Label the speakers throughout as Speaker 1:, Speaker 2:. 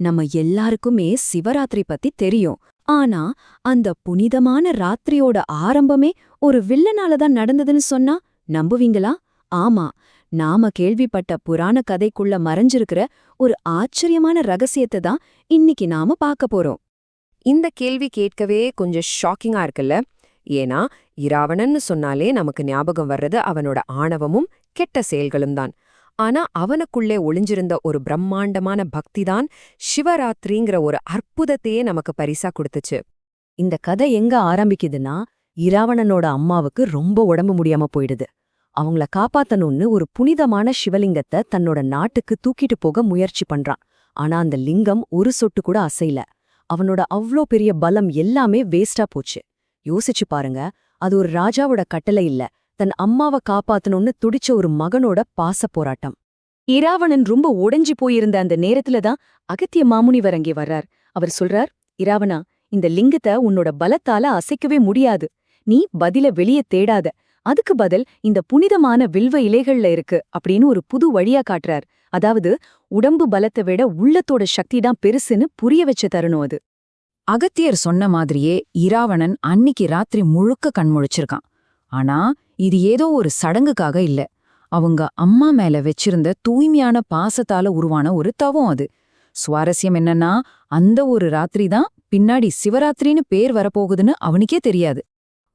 Speaker 1: நம்ம எல்லாருக்குமே சிவராத்திரி பத்தி தெரியும். ஆனா அந்த புனிதமான ராத்திரியோட ஆரம்பமே ஒரு வில்லனால தான் நடந்ததுன்னு சொன்னா நம்புவீங்களா? ஆமா நாம கேள்விப்பட்ட புராண கதைக்குள்ள மறைஞ்சிருக்கிற ஒரு ஆச்சரியமான ரகசியத்தை தான் இன்னைக்கு நாம பார்க்க போறோம்.
Speaker 2: இந்த கேள்வி கேட்கவே கொஞ்சம் ஷாக்கிங்கா இருக்குல்ல? ஏன்னா இராவணன்னு சொன்னாலே நமக்கு ஞாபகம் வர்றது அவனோட ஆணவமும் கெட்ட செயல்களும் தான். ஆனா அவனுக்குள்ளே ஒளிஞ்சிருந்த ஒரு பிரம்மாண்டமான பக்திதான் சிவராத்திரிங்கிற ஒரு அற்புதத்தையே நமக்கு பரிசா கொடுத்துச்சு.
Speaker 1: இந்த கதை எங்க ஆரம்பிக்குதுன்னா இராவணனோட அம்மாவுக்கு ரொம்ப உடம்பு முடியாம போயிடுது. அவங்கள காப்பாத்தணும்னு ஒரு புனிதமான சிவலிங்கத்தை தன்னோட நாட்டுக்கு தூக்கிட்டு போக முயற்சி பண்றான். ஆனா அந்த லிங்கம் ஒரு சொட்டு கூட அசையல. அவனோட அவ்ளோ பெரிய பலம் எல்லாமே வேஸ்டா போச்சு. யோசிச்சு பாருங்க அது ஒரு ராஜாவோட கட்டளை இல்ல. தன் அம்மாவை காப்பாத்தணும்னு துடிச்ச ஒரு மகனோட பாச போராட்டம். இராவணன் ரொம்ப உடைஞ்சு போயிருந்த அந்த நேரத்துல தான் அகத்திய மாமுனிவர் அங்கே வர்றார். அவர் சொல்றார் இராவணா இந்த லிங்கத்தை உன்னோட பலத்தால அசைக்கவே முடியாது. நீ பதில வெளியே தேடாத. அதுக்கு பதில் இந்த புனிதமான வில்வ இலைகள்ல இருக்கு அப்படின்னு ஒரு புது வழியா காட்டுறார். அதாவது உடம்பு பலத்தை விட உள்ளத்தோட சக்தி தான் பெருசுன்னு புரிய வச்ச தருணம் அது.
Speaker 3: அகத்தியர் சொன்ன மாதிரியே இராவணன் அன்னிக்கு ராத்திரி முழுக்க கண்முழிச்சிருக்கான். ஆனா இது ஏதோ ஒரு சடங்குக்காக இல்ல. அவங்க அம்மா மேல வச்சிருந்த தூய்மையான பாசத்தால உருவான ஒரு தவம் அது. சுவாரஸ்யம் என்னன்னா அந்த ஒரு ராத்திரி தான் பின்னாடி சிவராத்திரின்னு பேர் வரப்போகுதுன்னு அவனுக்கே தெரியாது.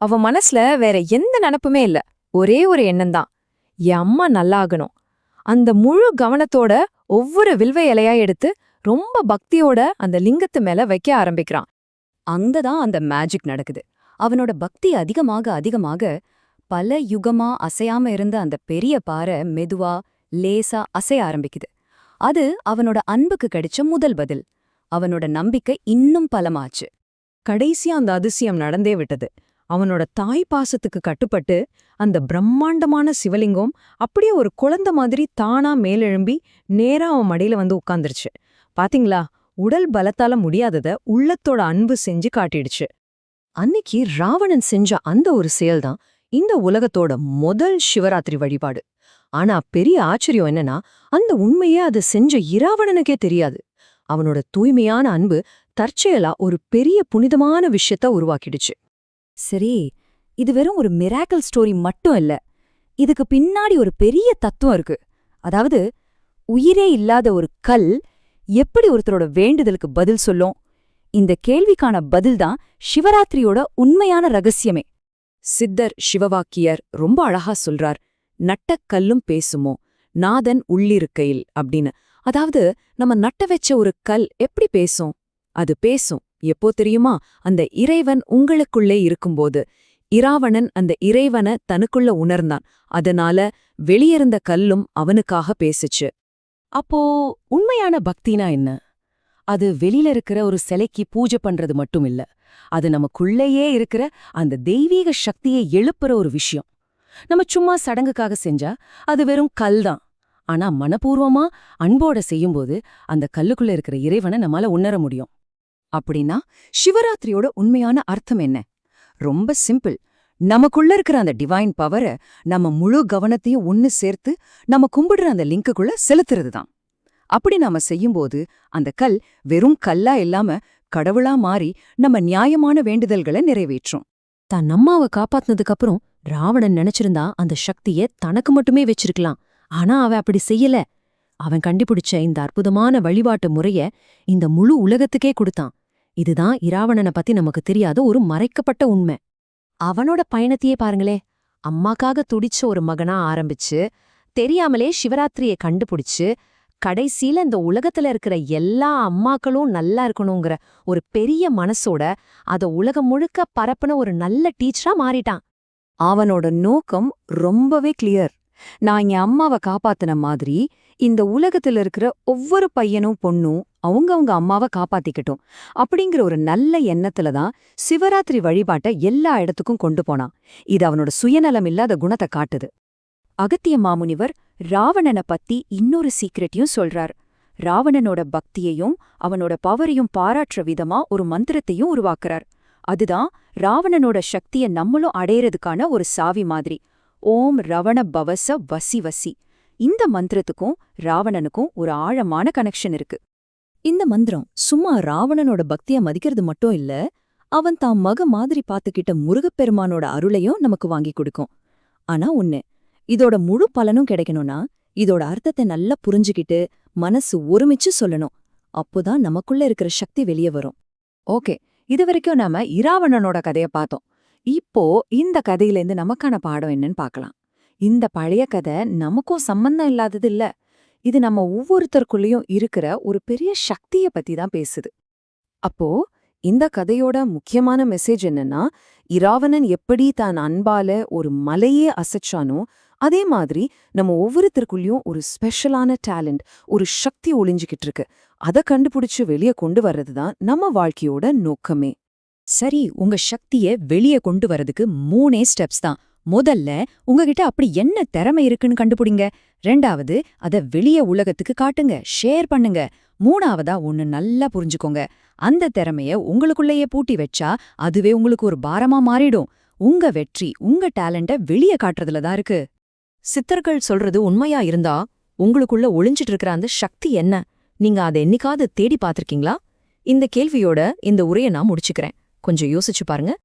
Speaker 2: அவன் மனசுல வேற எந்த நினப்புமே இல்ல. ஒரே ஒரு எண்ணம் தான். என் அம்மா நல்லாகணும். அந்த முழு கவனத்தோட ஒவ்வொரு வில்வ இலையா எடுத்து ரொம்ப பக்தியோட அந்த லிங்கத்து மேல வைக்க ஆரம்பிக்கிறான்.
Speaker 1: அங்கதான் அந்த மேஜிக் நடக்குது. அவனோட பக்தி அதிகமாக அதிகமாக பல யுகமா அசையாம இருந்த அந்த பெரிய பாறை மெதுவா லேசா அசைய ஆரம்பிக்குது. அது அவனோட அன்புக்கு கிடைச்ச முதல் பதில். அவனோட நம்பிக்கை இன்னும் பலமாச்சு.
Speaker 4: கடைசியா அந்த அதிசயம் நடந்தே விட்டது. அவனோட தாய் பாசத்துக்கு கட்டுப்பட்டு அந்த பிரம்மாண்டமான சிவலிங்கம் அப்படியே ஒரு குழந்தை மாதிரி தானா மேலெழும்பி நேரா அவன் மடியில வந்து உட்கார்ந்துருச்சு. பாத்தீங்களா? உடல் பலத்தால முடியாதத உள்ளத்தோட அன்பு செஞ்சு காட்டிடுச்சு. அன்னிக்கு ராவணன் செஞ்ச அந்த ஒரு செயல்தான் இந்த உலகத்தோட முதல் சிவராத்திரி வழிபாடு. ஆனா பெரிய ஆச்சரியம் என்னன்னா அந்த உண்மையே அது செஞ்ச இராவணனுக்கே தெரியாது. அவனோட தூய்மையான அன்பு தற்செயலா ஒரு பெரிய புனிதமான விஷயத்த உருவாக்கிடுச்சு.
Speaker 1: சரி இது வெறும் ஒரு மிராக்கல் ஸ்டோரி மட்டும் இல்ல. இதுக்கு பின்னாடி ஒரு பெரிய தத்துவம் இருக்கு. அதாவது உயிரே இல்லாத ஒரு கல் எப்படி ஒருத்தரோட வேண்டுதலுக்கு பதில் சொல்லும்? இந்த கேள்விக்கான பதில்தான் சிவராத்திரியோட உண்மையான ரகசியமே.
Speaker 4: சித்தர் சிவவாக்கியர் ரொம்ப அழகா சொல்றார் நட்டக்கல்லும் பேசுமோ? நாதன் உள்ளிருக்கையில் அப்படின்னு. அதாவது நம்ம நட்ட வச்ச ஒரு கல் எப்படி பேசும்? அது பேசும். எப்போ தெரியுமா? அந்த இறைவன் உங்களுக்குள்ளே இருக்கும்போது. இராவணன் அந்த இறைவனை தனக்குள்ள உணர்ந்தான். அதனால வெளியிருந்த கல்லும் அவனுக்காக பேசுச்சு. அப்போ உண்மையான பக்தினா என்ன? அது வெளியில இருக்கிற ஒரு சிலைக்கு பூஜை பண்றது மட்டும் இல்ல அது நமக்குள்ளேயே இருக்கிற அந்த தெய்வீக சக்தியை எழுப்புற ஒரு விஷயம். நம்ம சும்மா சடங்குக்காக செஞ்சா அது வெறும் கல் தான். ஆனா மனப்பூர்வமா அன்போட செய்யும்போது அந்த கல்லுக்குள்ள இருக்கிற இறைவனை நம்மால உணர முடியும். அப்படின்னா சிவராத்திரியோட உண்மையான அர்த்தம் என்ன? ரொம்ப சிம்பிள். நமக்குள்ள இருக்கிற அந்த டிவைன் பவரை நம்ம முழு கவனத்தையும் ஒன்னு சேர்த்து நம்ம கும்பிடுற அந்த லிங்குக்குள்ள செலுத்துறது தான். அப்படி நாம செய்யும்போது அந்த கல் வெறும் கல்லா இல்லாம கடவுளா மாறி நம்ம நியாயமான வேண்டுதல்களை நிறைவேற்றும். தன் அம்மாவை காப்பாத்தினதுக்கு அப்புறம் ராவணன் நினைச்சிருந்தா அந்த சக்திய தனக்கு மட்டுமே வச்சிருக்கலாம். ஆனா அவன் அப்படி செய்யல. அவன் கண்டுபிடிச்ச இந்த அற்புதமான வழிபாட்டு முறைய இந்த முழு உலகத்துக்கே கொடுத்தான். இதுதான் இராவணனை பத்தி நமக்கு தெரியாத ஒரு மறைக்கப்பட்ட உண்மை. அவனோட பயணத்தையே பாருங்களே. அம்மாக்காக துடிச்ச ஒரு மகனா ஆரம்பிச்சு தெரியாமலே சிவராத்திரியை கண்டுபிடிச்சு கடைசியில இந்த உலகத்துல இருக்கிற எல்லா அம்மாக்களும் நல்லா இருக்கணுங்கிற ஒரு பெரிய மனசோட அத உலகம் முழுக்க பரப்புன ஒரு நல்ல டீச்சரா மாறிட்டான். அவனோட நோக்கம் ரொம்பவே கிளியர் நான் என் அம்மாவை காப்பாத்தின மாதிரி இந்த உலகத்துல இருக்கிற ஒவ்வொரு பையனும் பொண்ணும் அவங்கவுங்க அம்மாவை காப்பாத்திக்கட்டும் அப்படிங்கிற ஒரு நல்ல எண்ணத்துல தான் சிவராத்திரி வழிபாட்டை எல்லா இடத்துக்கும் கொண்டு போனான். இது அவனோட சுயநலம் இல்லாத குணத்தை காட்டுது. அகத்திய மாமுனிவர் ராவணனை பத்தி இன்னொரு சீக்ரெட்டையும் சொல்றார். ராவணனோட பக்தியையும் அவனோட பவரையும் பாராட்டுற விதமா ஒரு மந்திரத்தையும் உருவாக்குறார். அதுதான் ராவணனோட சக்திய நம்மளும் அடையறதுக்கான ஒரு சாவி மாதிரி. ஓம் ரவண பவச வசி வசி. இந்த மந்திரத்துக்கும் ராவணனுக்கும் ஒரு ஆழமான கனெக்ஷன் இருக்கு.
Speaker 1: இந்த மந்திரம் சும்மா ராவணனோட பக்திய மதிக்கிறது மட்டும் இல்ல அவன் தான் மக மாதிரி பார்த்துக்கிட்ட முருகப்பெருமானோட அருளையும் நமக்கு வாங்கி கொடுக்கும். ஆனா ஒன்னு இதோட முழு பலனும் கிடைக்கணும்னா இதோட அர்த்தத்தை நல்லா புரிஞ்சுக்கிட்டு மனசு ஒருமிச்சு சொல்லணும். அப்போதான் நமக்குள்ள இருக்கிற சக்தி வெளியே வரும்.
Speaker 3: ஓகே இது வரைக்கும் நாம இராவணனோட கதைய பார்த்தோம். இப்போ இந்த கதையிலேருந்து நமக்கான பாடம் என்னன்னு பார்க்கலாம். இந்த பழைய கதை நமக்கும் சம்பந்தம் இல்லாதது இல்ல. இது நம்ம ஒவ்வொருத்தருக்குள்ளேயும் இருக்கிற ஒரு பெரிய சக்திய பத்தி தான் பேசுது.
Speaker 2: அப்போ இந்த கதையோட முக்கியமான மெசேஜ் என்னன்னா இராவணன் எப்படி தான் அன்பால ஒரு மலையே அசைச்சானோ அதே மாதிரி நம்ம ஒவ்வொருத்தருக்குள்ளயும் ஒரு ஸ்பெஷலான டேலண்ட் ஒரு சக்தி ஒளிஞ்சிக்கிட்டு இருக்கு. அதை கண்டுபிடிச்சு வெளியே கொண்டு வர்றது தான் நம்ம வாழ்க்கையோட நோக்கமே.
Speaker 4: சரி உங்க சக்திய வெளிய கொண்டு வரதுக்கு மூணே ஸ்டெப்ஸ் தான். முதல்ல உங்ககிட்ட அப்படி என்ன திறமை இருக்குன்னு கண்டுபிடிங்க. ரெண்டாவது அத வெளிய உலகத்துக்கு காட்டுங்க ஷேர் பண்ணுங்க. மூணாவதா ஒன்னு நல்லா புரிஞ்சுக்கோங்க. அந்த திறமைய உங்களுக்குள்ளேயே பூட்டி வச்சா அதுவே உங்களுக்கு ஒரு பாரமா மாறிடும். உங்க வெற்றி உங்க டேலண்ட வெளிய காட்டுறதுல தான் இருக்கு.
Speaker 1: சித்தர்கள் சொல்றது உண்மையா இருந்தா உங்களுக்குள்ள ஒளிஞ்சிட்டு இருக்கிற அந்த சக்தி என்ன? நீங்க அதை என்னைக்காவது தேடி பார்த்திருக்கீங்களா? இந்த கேள்வியோட இந்த உரையை நான் முடிச்சுக்கிறேன். கொஞ்சம் யோசிச்சு பாருங்க.